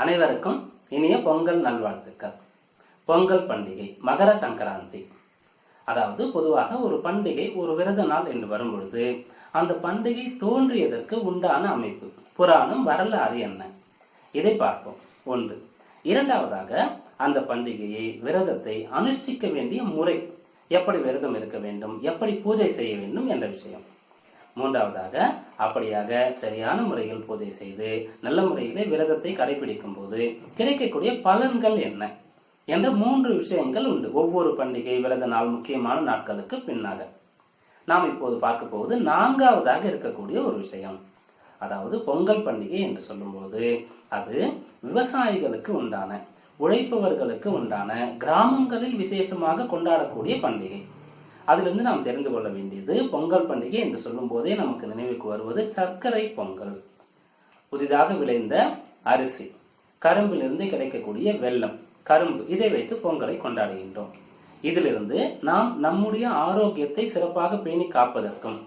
அனைவருக்கும் இனிய பொங்கல் நல்வாழ்த்துக்கள். பொங்கல் பண்டிகை மகர சங்கராந்தி. அதாவது பொதுவாக ஒரு பண்டிகை ஒரு விரத நாள் என்று வரும்பொழுது அந்த பண்டிகை தோன்றியதற்கு உண்டான அமைப்பு புராணம் வரலாறு என்ன? இதை பார்ப்போம். ஒன்று இரண்டாவதாக அந்த பண்டிகையை விரதத்தை அனுஷ்டிக்க வேண்டிய முறை எப்படி விரதம் இருக்க வேண்டும் எப்படி பூஜை செய்ய வேண்டும் என்ற விஷயம். மூன்றாவதாக அப்படியாக சரியான முறையில் பூஜை செய்து நல்ல முறையிலே விரதத்தை கடைபிடிக்கும் போது கிடைக்கக்கூடிய பலன்கள் என்ன? என்ற மூன்று விஷயங்கள் உண்டு. ஒவ்வொரு பண்டிகை விரத நாள் முக்கியமான நாட்களுக்கு பின்னாக. நாம் இப்போது பார்க்க போவது நான்காவதாக இருக்கக்கூடிய ஒரு விஷயம். அதாவது பொங்கல் பண்டிகை என்று சொல்லும்போது அது விவசாயிகளுக்கு உண்டான உழைப்பவர்களுக்கு உண்டான கிராமங்களில் விசேஷமாக கொண்டாடக்கூடிய பண்டிகை. அதிலிருந்து நாம் தெரிந்து கொள்ள வேண்டியது பொங்கல் பண்டிகை என்று சொல்லும் போதே நமக்கு நினைவுக்கு வருவது சர்க்கரை பொங்கல். புதிதாக விளைந்த அரிசி. கரும்பிலிருந்து கிடைக்கக்கூடிய வெள்ளம் கரும்பு. இதை வைத்து பொங்கலை கொண்டாடுகின்றோம். இதிலிருந்து நாம் நம்முடைய ஆரோக்கியத்தை சிறப்பாக பேணி காப்பதற்கும்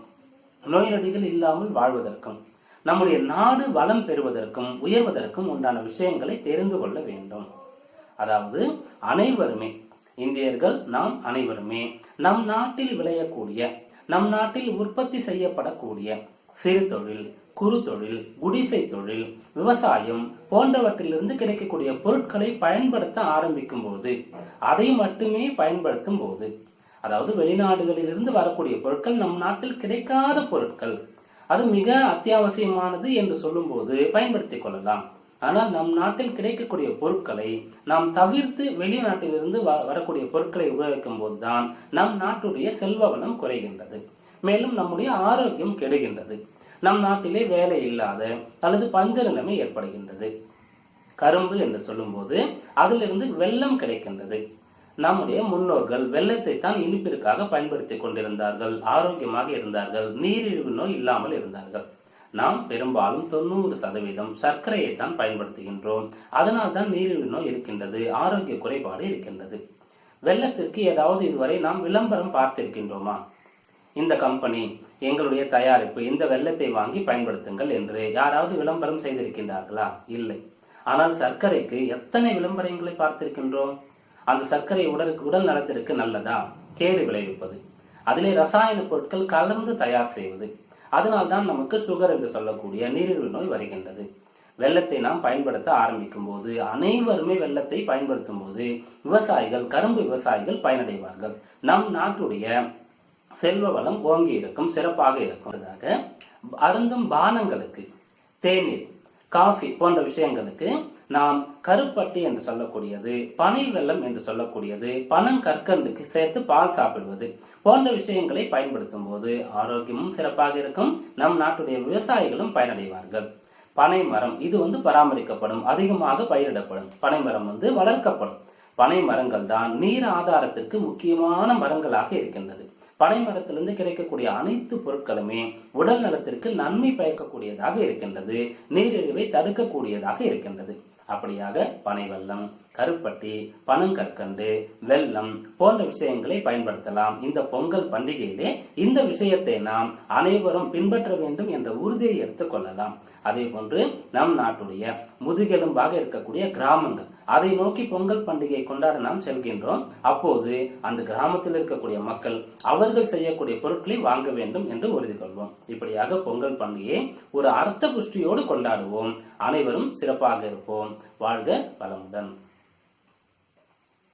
நோய் நொடிகள் இல்லாமல் வாழ்வதற்கும் நம்முடைய நாடு வளம் பெறுவதற்கும் உயர்வதற்கும் உண்டான விஷயங்களை தெரிந்து கொள்ள வேண்டும். அதாவது அனைவருமே இந்தியர்கள் நாம் அனைவருமே நம் நாட்டில் விளையக்கூடிய நம் நாட்டில் உற்பத்தி செய்யப்படக்கூடிய சிறு தொழில் குறு தொழில் குடிசை தொழில் விவசாயம் போன்றவற்றிலிருந்து கிடைக்கக்கூடிய பொருட்களை பயன்படுத்த ஆரம்பிக்கும் போது அதை மட்டுமே பயன்படுத்தும் போது அதாவது வெளிநாடுகளிலிருந்து வரக்கூடிய பொருட்கள் நம் நாட்டில் கிடைக்காத பொருட்கள் அது மிக அத்தியாவசியமானது என்று சொல்லும்போது பயன்படுத்திக் கொள்ளலாம். ஆனால் நம் நாட்டில் கிடைக்கக்கூடிய பொருட்களை நாம் தவிர்த்து வெளிநாட்டிலிருந்து வரக்கூடிய பொருட்களை உபயோகிக்கும் போதுதான் நம் நாட்டுடைய செல்வ வளம் குறைகின்றது. மேலும் நம்முடைய ஆரோக்கியம் கெடுகின்றது. நம் நாட்டிலே வேலை இல்லாத அல்லது பஞ்ச நிலைமை ஏற்படுகின்றது. கரும்பு என்று சொல்லும்போது அதிலிருந்து வெள்ளம் கிடைக்கின்றது. நம்முடைய முன்னோர்கள் வெள்ளத்தை தான் இனிப்பிற்காக பயன்படுத்தி கொண்டிருந்தார்கள் ஆரோக்கியமாக இருந்தார்கள் நீரிழிவு நோய் இல்லாமல் இருந்தார்கள். நாம் பெரும்பாலும் தொண்ணூறு சதவீதம் சர்க்கரையை தான் பயன்படுத்துகின்றோம். அதனால் தான் நீரிழிவு நோய் இருக்கின்றது ஆரோக்கிய குறைபாடு இருக்கின்றது. வெள்ளத்திற்கு ஏதாவது இதுவரை நாம் விளம்பரம் பார்த்திருக்கின்றோமா? இந்த கம்பெனி எங்களுடைய தயாரிப்பு இந்த வெள்ளத்தை வாங்கி பயன்படுத்துங்கள் என்று யாராவது விளம்பரம் செய்திருக்கின்றார்களா? இல்லை. ஆனால் சர்க்கரைக்கு எத்தனை விளம்பரங்களை பார்த்திருக்கின்றோம்? அந்த சர்க்கரை உடலுக்கு உடல் நலத்திற்கு நல்லதா? கேடு விளைவிப்பது. அதிலே ரசாயன பொருட்கள் கலந்து தயார் செய்வது. அதனால்தான் நமக்கு சுகர் என்று சொல்லக்கூடிய நீரிழிவு நோய் வருகின்றது. வெள்ளத்தை நாம் பயன்படுத்த ஆரம்பிக்கும் போது அனைவருமே வெள்ளத்தை பயன்படுத்தும் போது விவசாயிகள் கரும்பு விவசாயிகள் பயனடைவார்கள். நம் நாட்டுடைய செல்வ வளம் ஓங்கி இருக்கும் சிறப்பாக இருக்கும். அருந்தும் பானங்களுக்கு தேநீர் காஃபி போன்ற விஷயங்களுக்கு நாம் கருப்பட்டி என்று சொல்லக்கூடியது பனை வெள்ளம் என்று சொல்லக்கூடியது பனங்கற்கண்டுக்கு சேர்த்து பால் சாப்பிடுவது போன்ற விஷயங்களை பயன்படுத்தும் போது ஆரோக்கியமும் சிறப்பாக இருக்கும். நம் நாட்டுடைய விவசாயிகளும் பயனடைவார்கள். பனை மரம் இது வந்து பராமரிக்கப்படும் அதிகமாக பயிரிடப்படும். பனை மரம் வந்து வளர்க்கப்படும். பனை மரங்கள் தான் நீர் ஆதாரத்திற்கு முக்கியமான மரங்களாக இருக்கின்றது. பனை மரத்திலிருந்து கிடைக்கக்கூடிய அனைத்து பொருட்களுமே உடல் நலத்திற்கு நன்மை பயக்கக்கூடியதாக இருக்கின்றது. நீரிழிவை தடுக்கக்கூடியதாக இருக்கின்றது. அப்படியாக பனை வெள்ளம் கருப்பட்டி பனங்கற்கண்டு வெள்ளம் போன்ற விஷயங்களை பயன்படுத்தலாம். இந்த பொங்கல் பண்டிகையிலே இந்த விஷயத்தை நாம் அனைவரும் பின்பற்ற வேண்டும் என்ற உறுதியை எடுத்துக்கொள்ளலாம் அதே போன்று நம் நாட்டுடைய முதுகெலும்பாக இருக்கக்கூடிய கிராமங்கள். அதை நோக்கி பொங்கல் பண்டிகையை கொண்டாட நாம் செல்கின்றோம். அப்போது அந்த கிராமத்தில் இருக்கக்கூடிய மக்கள் அவர்கள் செய்யக்கூடிய பொருட்களை வாங்க வேண்டும் என்று உறுதி கொள்வோம். இப்படியாக பொங்கல் பண்டிகையை ஒரு அர்த்த புஷ்டியோடு கொண்டாடுவோம். அனைவரும் சிறப்பாக இருப்போம். வாழ்க வளமுடன்.